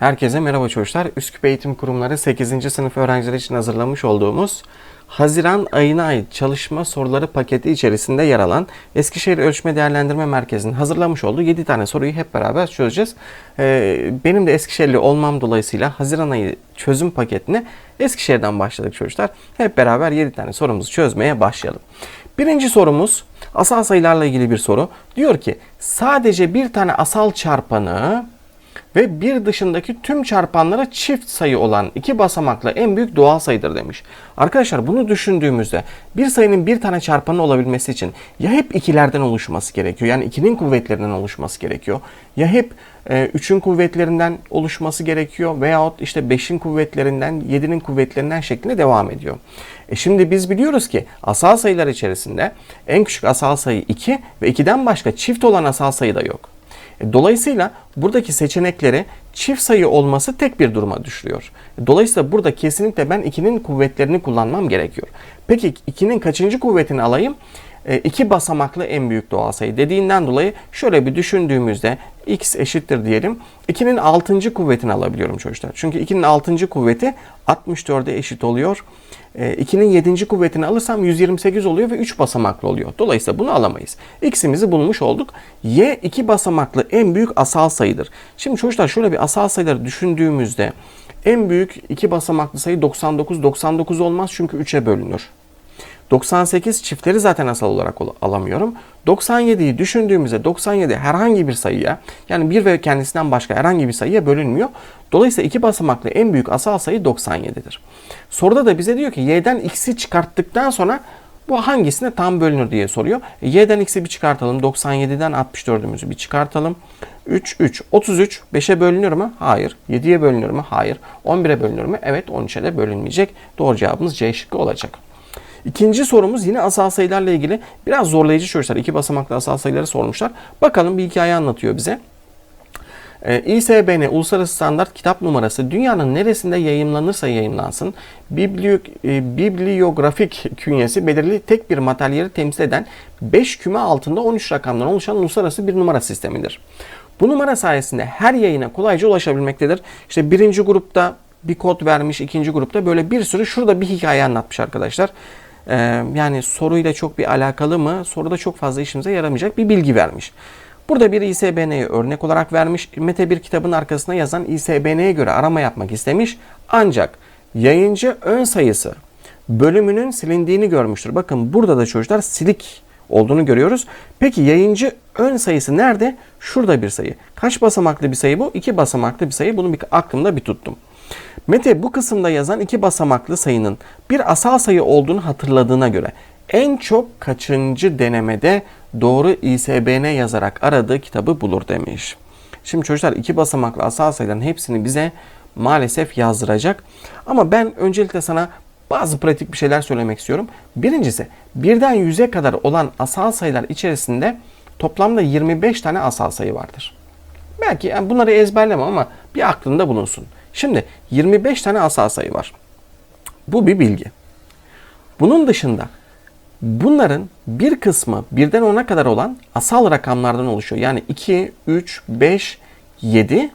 Herkese merhaba çocuklar. Üsküp Eğitim Kurumları 8. sınıf öğrencileri için hazırlamış olduğumuz Haziran ayına ait çalışma soruları paketi içerisinde yer alan Eskişehir Ölçme Değerlendirme Merkezi'nin hazırlamış olduğu 7 tane soruyu hep beraber çözeceğiz. Ee, benim de Eskişehirli olmam dolayısıyla Haziran ayı çözüm paketine Eskişehir'den başladık çocuklar. Hep beraber 7 tane sorumuzu çözmeye başlayalım. Birinci sorumuz asal sayılarla ilgili bir soru. Diyor ki sadece bir tane asal çarpanı ve bir dışındaki tüm çarpanlara çift sayı olan iki basamaklı en büyük doğal sayıdır demiş. Arkadaşlar bunu düşündüğümüzde bir sayının bir tane çarpanı olabilmesi için ya hep ikilerden oluşması gerekiyor. Yani ikinin kuvvetlerinden oluşması gerekiyor. Ya hep e, üçün kuvvetlerinden oluşması gerekiyor veyahut işte beşin kuvvetlerinden, yedinin kuvvetlerinden şeklinde devam ediyor. E şimdi biz biliyoruz ki asal sayılar içerisinde en küçük asal sayı 2 ve 2'den başka çift olan asal sayı da yok. Dolayısıyla buradaki seçenekleri çift sayı olması tek bir duruma düşürüyor. Dolayısıyla burada kesinlikle ben 2'nin kuvvetlerini kullanmam gerekiyor. Peki 2'nin kaçıncı kuvvetini alayım? E, iki basamaklı en büyük doğal sayı dediğinden dolayı şöyle bir düşündüğümüzde x eşittir diyelim. 2'nin 6. kuvvetini alabiliyorum çocuklar. Çünkü 2'nin 6. kuvveti 64'e eşit oluyor. 2'nin 7. kuvvetini alırsam 128 oluyor ve 3 basamaklı oluyor. Dolayısıyla bunu alamayız. X'imizi bulmuş olduk. Y 2 basamaklı en büyük asal sayıdır. Şimdi çocuklar şöyle bir asal sayıları düşündüğümüzde en büyük 2 basamaklı sayı 99. 99 olmaz çünkü 3'e bölünür. 98 çiftleri zaten asal olarak al- alamıyorum. 97'yi düşündüğümüzde 97 herhangi bir sayıya yani bir ve kendisinden başka herhangi bir sayıya bölünmüyor. Dolayısıyla iki basamaklı en büyük asal sayı 97'dir. Soruda da bize diyor ki y'den x'i çıkarttıktan sonra bu hangisine tam bölünür diye soruyor. E, y'den x'i bir çıkartalım. 97'den 64'ümüzü bir çıkartalım. 3, 3, 33. 5'e bölünür mü? Hayır. 7'ye bölünür mü? Hayır. 11'e bölünür mü? Evet. 13'e de bölünmeyecek. Doğru cevabımız C şıkkı olacak. İkinci sorumuz yine asal sayılarla ilgili biraz zorlayıcı çocuklar. İki basamaklı asal sayıları sormuşlar. Bakalım bir hikaye anlatıyor bize. Ee, İSBN Uluslararası Standart Kitap Numarası dünyanın neresinde yayınlanırsa yayınlansın bibliyo, e, bibliografik künyesi belirli tek bir materyali temsil eden 5 küme altında 13 rakamdan oluşan uluslararası bir numara sistemidir. Bu numara sayesinde her yayına kolayca ulaşabilmektedir. İşte birinci grupta bir kod vermiş, ikinci grupta böyle bir sürü şurada bir hikaye anlatmış arkadaşlar. Ee, yani soruyla çok bir alakalı mı? Soruda çok fazla işimize yaramayacak bir bilgi vermiş. Burada bir ISBN'yi örnek olarak vermiş. Mete bir kitabın arkasına yazan ISBN'ye göre arama yapmak istemiş. Ancak yayıncı ön sayısı bölümünün silindiğini görmüştür. Bakın burada da çocuklar silik olduğunu görüyoruz. Peki yayıncı ön sayısı nerede? Şurada bir sayı. Kaç basamaklı bir sayı bu? İki basamaklı bir sayı. Bunu bir aklımda bir tuttum. Mete bu kısımda yazan iki basamaklı sayının bir asal sayı olduğunu hatırladığına göre en çok kaçıncı denemede doğru ISBN yazarak aradığı kitabı bulur demiş. Şimdi çocuklar iki basamaklı asal sayıların hepsini bize maalesef yazdıracak. Ama ben öncelikle sana bazı pratik bir şeyler söylemek istiyorum. Birincisi birden yüze kadar olan asal sayılar içerisinde toplamda 25 tane asal sayı vardır. Belki yani bunları ezberleme ama bir aklında bulunsun. Şimdi 25 tane asal sayı var. Bu bir bilgi. Bunun dışında bunların bir kısmı birden 10'a kadar olan asal rakamlardan oluşuyor. Yani 2, 3, 5, 7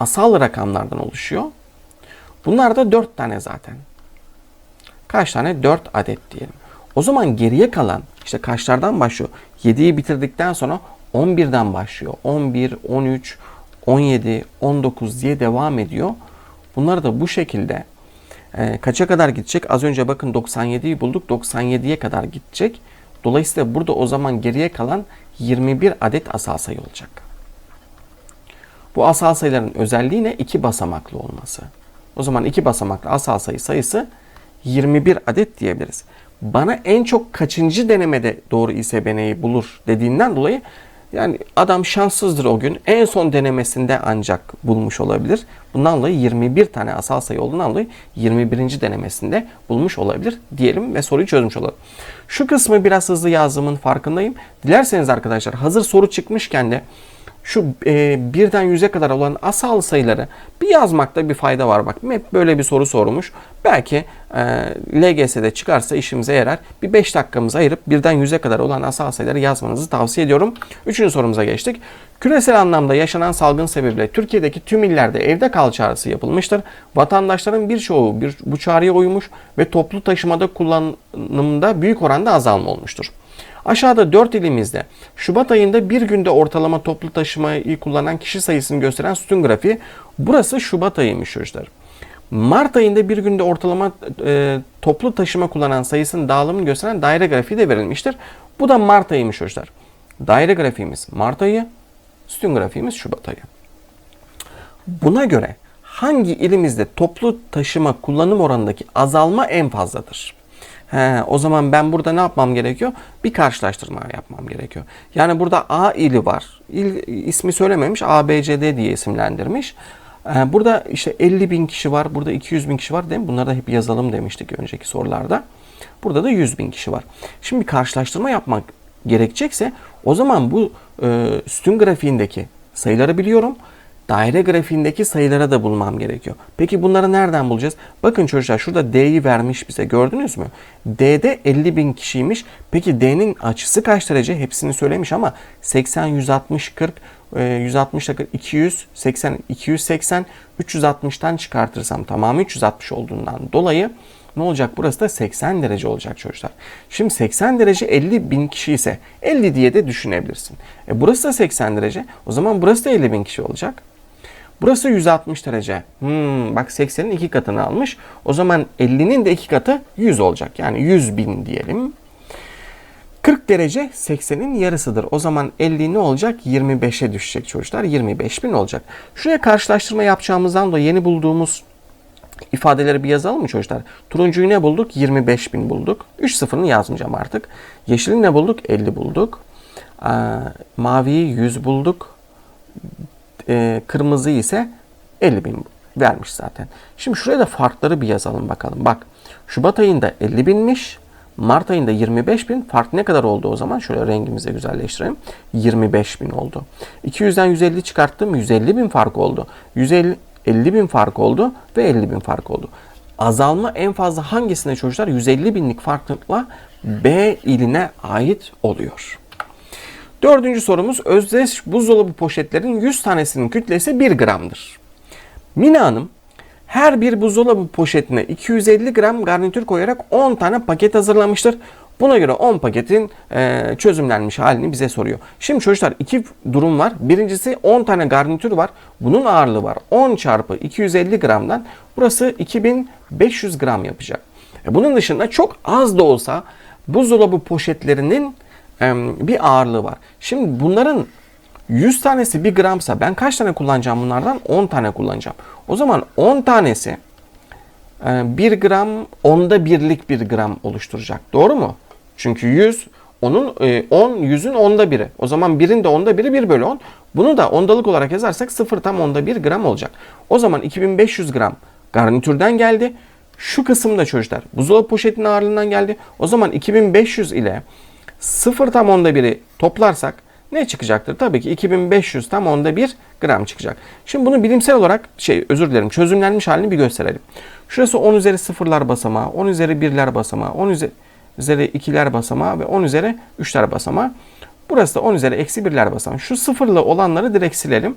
asal rakamlardan oluşuyor. Bunlar da 4 tane zaten. Kaç tane? 4 adet diyelim. O zaman geriye kalan işte kaçlardan başlıyor? 7'yi bitirdikten sonra 11'den başlıyor. 11, 13, 17, 19 diye devam ediyor. Bunları da bu şekilde e, kaça kadar gidecek? Az önce bakın 97'yi bulduk. 97'ye kadar gidecek. Dolayısıyla burada o zaman geriye kalan 21 adet asal sayı olacak. Bu asal sayıların özelliği ne? İki basamaklı olması. O zaman iki basamaklı asal sayı sayısı 21 adet diyebiliriz. Bana en çok kaçıncı denemede doğru ISBN'yi bulur dediğinden dolayı yani adam şanssızdır o gün. En son denemesinde ancak bulmuş olabilir. Bundan dolayı 21 tane asal sayı olduğundan dolayı 21. denemesinde bulmuş olabilir diyelim ve soruyu çözmüş olalım. Şu kısmı biraz hızlı yazdığımın farkındayım. Dilerseniz arkadaşlar hazır soru çıkmışken de şu e, birden yüze kadar olan asal sayıları bir yazmakta bir fayda var. Bak hep böyle bir soru sormuş. Belki e, LGS'de çıkarsa işimize yarar. Bir 5 dakikamızı ayırıp birden yüze kadar olan asal sayıları yazmanızı tavsiye ediyorum. Üçüncü sorumuza geçtik. Küresel anlamda yaşanan salgın sebebiyle Türkiye'deki tüm illerde evde kal çağrısı yapılmıştır. Vatandaşların birçoğu bir, bu çağrıya uymuş ve toplu taşımada kullanımda büyük oranda azalma olmuştur. Aşağıda 4 ilimizde Şubat ayında bir günde ortalama toplu taşımayı kullanan kişi sayısını gösteren sütun grafiği. Burası Şubat ayıymış çocuklar. Mart ayında bir günde ortalama e, toplu taşıma kullanan sayısının dağılımını gösteren daire grafiği de verilmiştir. Bu da Mart ayıymış çocuklar. Daire grafiğimiz Mart ayı, sütun grafiğimiz Şubat ayı. Buna göre hangi ilimizde toplu taşıma kullanım oranındaki azalma en fazladır? He, o zaman ben burada ne yapmam gerekiyor? Bir karşılaştırma yapmam gerekiyor. Yani burada A ili var. İl ismi söylememiş. A, B, C, D diye isimlendirmiş. Ee, burada işte 50 bin kişi var. Burada 200 bin kişi var değil mi? Bunları da hep yazalım demiştik önceki sorularda. Burada da 100 bin kişi var. Şimdi bir karşılaştırma yapmak gerekecekse o zaman bu e, sütun grafiğindeki sayıları biliyorum daire grafiğindeki sayılara da bulmam gerekiyor. Peki bunları nereden bulacağız? Bakın çocuklar şurada D'yi vermiş bize gördünüz mü? D'de 50 bin kişiymiş. Peki D'nin açısı kaç derece? Hepsini söylemiş ama 80, 160, 40, 160 40, 200, 80, 280, 360'tan çıkartırsam tamamı 360 olduğundan dolayı ne olacak? Burası da 80 derece olacak çocuklar. Şimdi 80 derece 50 bin kişi ise 50 diye de düşünebilirsin. E burası da 80 derece. O zaman burası da 50 bin kişi olacak. Burası 160 derece. Hmm, bak 80'in iki katını almış. O zaman 50'nin de iki katı 100 olacak. Yani 100 bin diyelim. 40 derece 80'in yarısıdır. O zaman 50 ne olacak? 25'e düşecek çocuklar. 25 bin olacak. Şuraya karşılaştırma yapacağımızdan dolayı yeni bulduğumuz ifadeleri bir yazalım mı çocuklar? Turuncuyu ne bulduk? 25 bin bulduk. 3 sıfırını yazmayacağım artık. Yeşili ne bulduk? 50 bulduk. Ee, maviyi 100 bulduk e, kırmızı ise 50 bin vermiş zaten. Şimdi şuraya da farkları bir yazalım bakalım. Bak Şubat ayında 50 binmiş. Mart ayında 25 bin. Fark ne kadar oldu o zaman? Şöyle rengimizi güzelleştirelim. 25 bin oldu. 200'den 150 çıkarttım. 150 bin fark oldu. 150 50 bin fark oldu ve 50 bin fark oldu. Azalma en fazla hangisine çocuklar? 150 binlik farklılıkla B iline ait oluyor. Dördüncü sorumuz özdeş buzdolabı poşetlerin 100 tanesinin kütlesi 1 gramdır. Mina Hanım her bir buzdolabı poşetine 250 gram garnitür koyarak 10 tane paket hazırlamıştır. Buna göre 10 paketin e, çözümlenmiş halini bize soruyor. Şimdi çocuklar iki durum var. Birincisi 10 tane garnitür var. Bunun ağırlığı var. 10 çarpı 250 gramdan burası 2500 gram yapacak. E, bunun dışında çok az da olsa buzdolabı poşetlerinin bir ağırlığı var. Şimdi bunların 100 tanesi 1 gramsa ben kaç tane kullanacağım bunlardan? 10 tane kullanacağım. O zaman 10 tanesi 1 gram onda birlik 1 gram oluşturacak. Doğru mu? Çünkü 100 onun 10 100'ün onda biri. O zaman 1'in de onda biri 1 bölü 10. Bunu da ondalık olarak yazarsak 0 tam onda 1 gram olacak. O zaman 2500 gram garnitürden geldi. Şu kısımda çocuklar buzdolabı poşetinin ağırlığından geldi. O zaman 2500 ile 0 tam onda biri toplarsak ne çıkacaktır? Tabii ki 2500 tam onda 1 gram çıkacak. Şimdi bunu bilimsel olarak şey özür dilerim çözümlenmiş halini bir gösterelim. Şurası 10 üzeri sıfırlar basamağı, 10 üzeri 1'ler basamağı, 10 üzeri 2'ler basamağı ve 10 üzeri 3'ler basamağı. Burası da 10 üzeri eksi 1'ler basamağı. Şu sıfırlı olanları direkt silelim.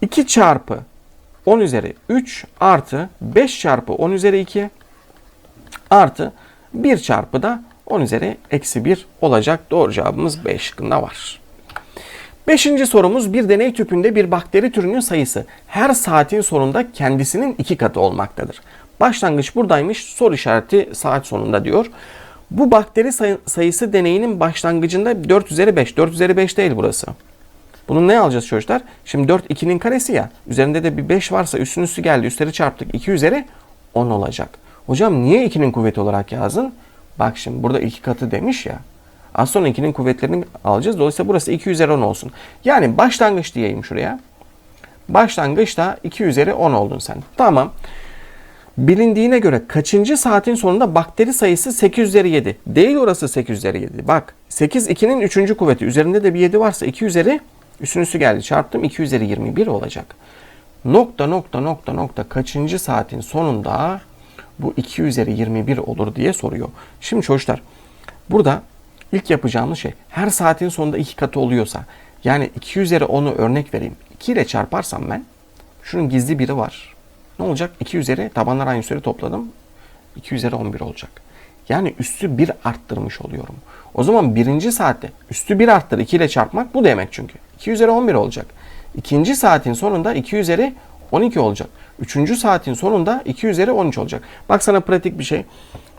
2 çarpı 10 üzeri 3 artı 5 çarpı 10 üzeri 2 artı 1 çarpı da 10 üzeri eksi 1 olacak. Doğru cevabımız B şıkkında var. Beşinci sorumuz bir deney tüpünde bir bakteri türünün sayısı her saatin sonunda kendisinin iki katı olmaktadır. Başlangıç buradaymış soru işareti saat sonunda diyor. Bu bakteri say- sayısı deneyinin başlangıcında 4 üzeri 5. 4 üzeri 5 değil burası. Bunu ne alacağız çocuklar? Şimdi 4 2'nin karesi ya. Üzerinde de bir 5 varsa üstün üstü geldi. Üstleri çarptık. 2 üzeri 10 olacak. Hocam niye 2'nin kuvveti olarak yazdın? Bak şimdi burada iki katı demiş ya. Az sonra 2'nin kuvvetlerini alacağız. Dolayısıyla burası 2 üzeri 10 olsun. Yani başlangıç diyeyim şuraya. Başlangıçta 2 üzeri 10 oldun sen. Tamam. Bilindiğine göre kaçıncı saatin sonunda bakteri sayısı 8 üzeri 7. Değil orası 8 üzeri 7. Bak 8 2'nin 3. kuvveti. Üzerinde de bir 7 varsa 2 üzeri Üstün üstü geldi çarptım 2 üzeri 21 olacak. Nokta nokta nokta nokta kaçıncı saatin sonunda bu 2 üzeri 21 olur diye soruyor. Şimdi çocuklar burada ilk yapacağımız şey her saatin sonunda iki katı oluyorsa yani 2 üzeri 10'u örnek vereyim. 2 ile çarparsam ben şunun gizli biri var. Ne olacak? 2 üzeri tabanlar aynı üzeri topladım. 2 üzeri 11 olacak. Yani üstü 1 arttırmış oluyorum. O zaman birinci saatte üstü 1 arttır 2 ile çarpmak bu demek çünkü. 2 üzeri 11 olacak. İkinci saatin sonunda 2 üzeri 12 olacak. Üçüncü saatin sonunda 2 üzeri 13 olacak. Bak sana pratik bir şey.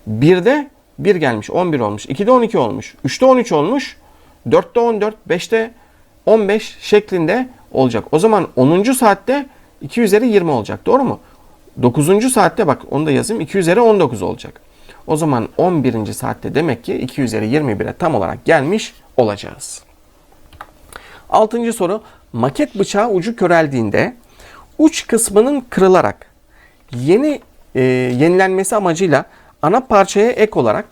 1'de 1 gelmiş 11 olmuş. 2'de 12 olmuş. 3'te 13 olmuş. 4'te 14, 5'te 15 şeklinde olacak. O zaman 10. saatte 2 üzeri 20 olacak. Doğru mu? 9. saatte bak onu da yazayım 2 üzeri 19 olacak. O zaman 11. saatte demek ki 2 üzeri 21'e tam olarak gelmiş olacağız. Altıncı soru. Maket bıçağı ucu köreldiğinde uç kısmının kırılarak yeni e, yenilenmesi amacıyla ana parçaya ek olarak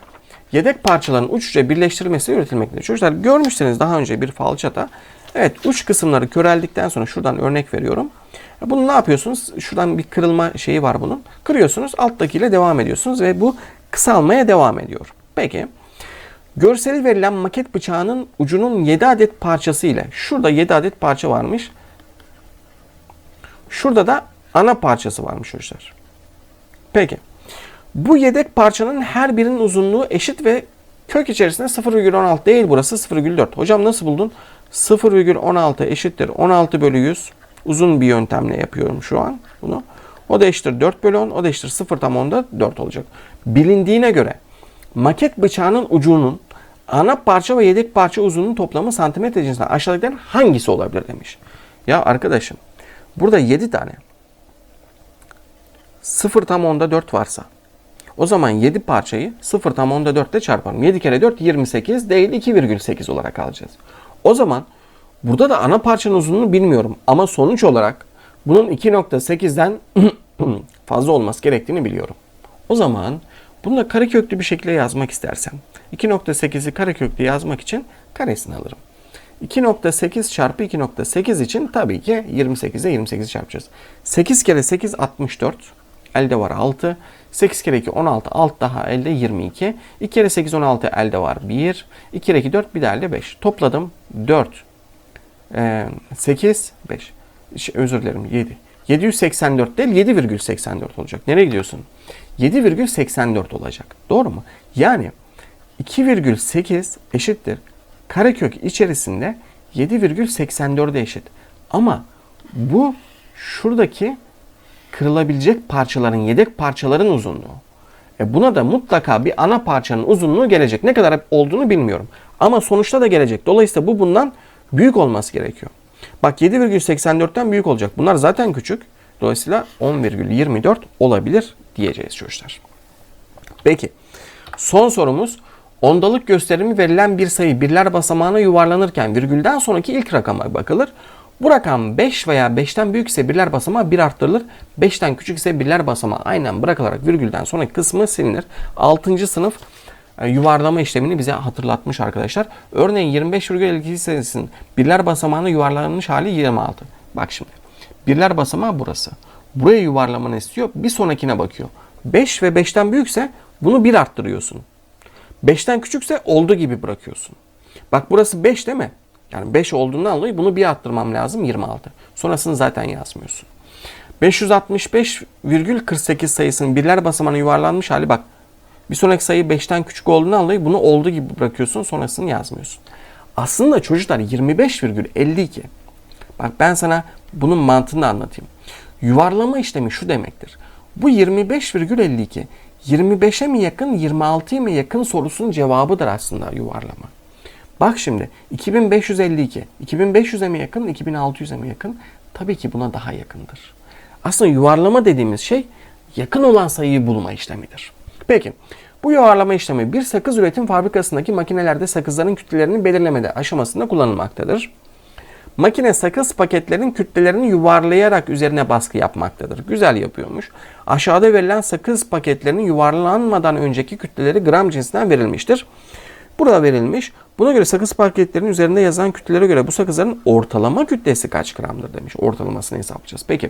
yedek parçaların uç uca birleştirilmesi üretilmektedir. Çocuklar görmüşseniz daha önce bir falçata. Evet uç kısımları köreldikten sonra şuradan örnek veriyorum. Bunu ne yapıyorsunuz? Şuradan bir kırılma şeyi var bunun. Kırıyorsunuz alttakiyle devam ediyorsunuz ve bu kısalmaya devam ediyor. Peki. Görseli verilen maket bıçağının ucunun 7 adet parçası ile şurada 7 adet parça varmış. Şurada da ana parçası varmış çocuklar. Peki. Bu yedek parçanın her birinin uzunluğu eşit ve kök içerisinde 0,16 değil burası 0,4. Hocam nasıl buldun? 0,16 eşittir 16 bölü 100. Uzun bir yöntemle yapıyorum şu an bunu. O da eşittir 4 bölü 10. O da eşittir 0 tam 10'da 4 olacak. Bilindiğine göre maket bıçağının ucunun ana parça ve yedek parça uzunluğunun toplamı santimetre cinsinden aşağıdakilerin hangisi olabilir demiş. Ya arkadaşım burada 7 tane 0 tam 10'da 4 varsa o zaman 7 parçayı 0 tam 10'da 4 ile çarparım. 7 kere 4 28 değil 2,8 olarak alacağız. O zaman burada da ana parçanın uzunluğunu bilmiyorum ama sonuç olarak bunun 2.8'den fazla olması gerektiğini biliyorum. O zaman bunu da kareköklü bir şekilde yazmak istersem 2.8'i kareköklü yazmak için karesini alırım. 2.8 çarpı 2.8 için tabii ki 28'e 28 çarpacağız. 8 kere 8 64. Elde var 6. 8 kere 2 16. Alt daha elde 22. 2 kere 8 16 elde var 1. 2 kere 2 4 bir de elde 5. Topladım 4. Ee, 8 5. Şey, özür dilerim 7. 784 değil 7,84 olacak. Nereye gidiyorsun? 7,84 olacak. Doğru mu? Yani 2,8 eşittir. Karekök içerisinde 7,84'e eşit. Ama bu şuradaki kırılabilecek parçaların, yedek parçaların uzunluğu. E buna da mutlaka bir ana parçanın uzunluğu gelecek. Ne kadar olduğunu bilmiyorum. Ama sonuçta da gelecek. Dolayısıyla bu bundan büyük olması gerekiyor. Bak 7,84'ten büyük olacak. Bunlar zaten küçük. Dolayısıyla 10,24 olabilir diyeceğiz çocuklar. Peki. Son sorumuz ondalık gösterimi verilen bir sayı birler basamağına yuvarlanırken virgülden sonraki ilk rakama bakılır. Bu rakam 5 veya 5'ten büyük ise birler basamağı 1 arttırılır. 5'ten küçük ise birler basamağı aynen bırakılarak virgülden sonraki kısmı silinir. 6. sınıf e, yuvarlama işlemini bize hatırlatmış arkadaşlar. Örneğin 25,52 sayısının birler basamağına yuvarlanmış hali 26. Bak şimdi. Birler basamağı burası. Buraya yuvarlamanı istiyor. Bir sonrakine bakıyor. 5 ve 5'ten büyükse bunu 1 arttırıyorsun. 5'ten küçükse olduğu gibi bırakıyorsun. Bak burası 5 değil mi? Yani 5 olduğundan dolayı bunu bir arttırmam lazım 26. Sonrasını zaten yazmıyorsun. 565,48 sayısının birler basamağına yuvarlanmış hali bak. Bir sonraki sayı 5'ten küçük olduğundan dolayı bunu olduğu gibi bırakıyorsun sonrasını yazmıyorsun. Aslında çocuklar 25,52. Bak ben sana bunun mantığını anlatayım. Yuvarlama işlemi şu demektir. Bu 25,52 25'e mi yakın 26'ya mı yakın sorusunun cevabıdır aslında yuvarlama. Bak şimdi 2552 2500'e mi yakın 2600'e mi yakın? Tabii ki buna daha yakındır. Aslında yuvarlama dediğimiz şey yakın olan sayıyı bulma işlemidir. Peki bu yuvarlama işlemi bir sakız üretim fabrikasındaki makinelerde sakızların kütlelerini belirlemede aşamasında kullanılmaktadır. Makine sakız paketlerin kütlelerini yuvarlayarak üzerine baskı yapmaktadır. Güzel yapıyormuş. Aşağıda verilen sakız paketlerinin yuvarlanmadan önceki kütleleri gram cinsinden verilmiştir. Burada verilmiş. Buna göre sakız paketlerinin üzerinde yazan kütlelere göre bu sakızların ortalama kütlesi kaç gramdır demiş. Ortalamasını hesaplayacağız. Peki.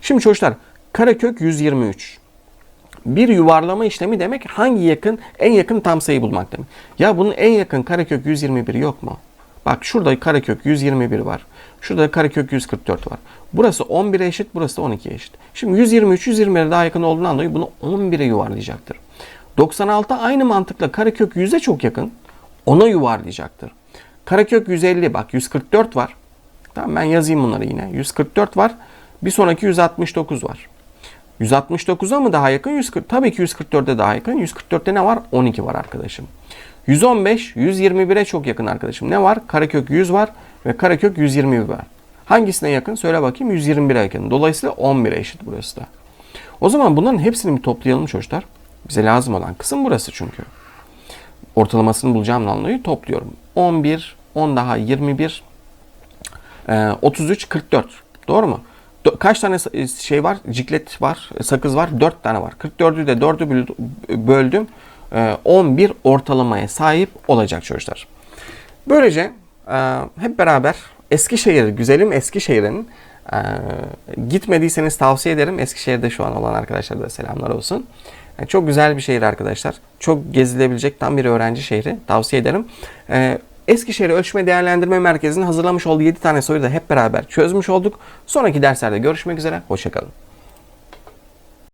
Şimdi çocuklar karekök 123. Bir yuvarlama işlemi demek hangi yakın en yakın tam sayı bulmak demek. Ya bunun en yakın karekök 121 yok mu? Bak şurada karekök 121 var. Şurada karekök 144 var. Burası 11'e eşit, burası da 12'ye eşit. Şimdi 123 121'e daha yakın olduğundan dolayı bunu 11'e yuvarlayacaktır. 96 aynı mantıkla karekök 100'e çok yakın. Ona yuvarlayacaktır. Karekök 150 bak 144 var. Tamam ben yazayım bunları yine. 144 var. Bir sonraki 169 var. 169'a mı daha yakın? 140. Tabii ki 144'e daha yakın. 144'te ne var? 12 var arkadaşım. 115, 121'e çok yakın arkadaşım. Ne var? Karekök 100 var ve karekök 121 var. Hangisine yakın? Söyle bakayım. 121'e yakın. Dolayısıyla 11'e eşit burası da. O zaman bunların hepsini bir toplayalım çocuklar. Bize lazım olan kısım burası çünkü. Ortalamasını bulacağım dolayı topluyorum. 11, 10 daha 21, e, 33, 44. Doğru mu? Kaç tane sa- şey var? Ciklet var, sakız var. 4 tane var. 44'ü de 4'ü böl- böldüm. E, 11 ortalamaya sahip olacak çocuklar. Böylece e, hep beraber Eskişehir, güzelim Eskişehir'in e, gitmediyseniz tavsiye ederim. Eskişehir'de şu an olan arkadaşlara da selamlar olsun. Çok güzel bir şehir arkadaşlar. Çok gezilebilecek tam bir öğrenci şehri. Tavsiye ederim. E, Eskişehir Ölçme Değerlendirme Merkezi'nin hazırlamış olduğu 7 tane soruyu da hep beraber çözmüş olduk. Sonraki derslerde görüşmek üzere. Hoşçakalın.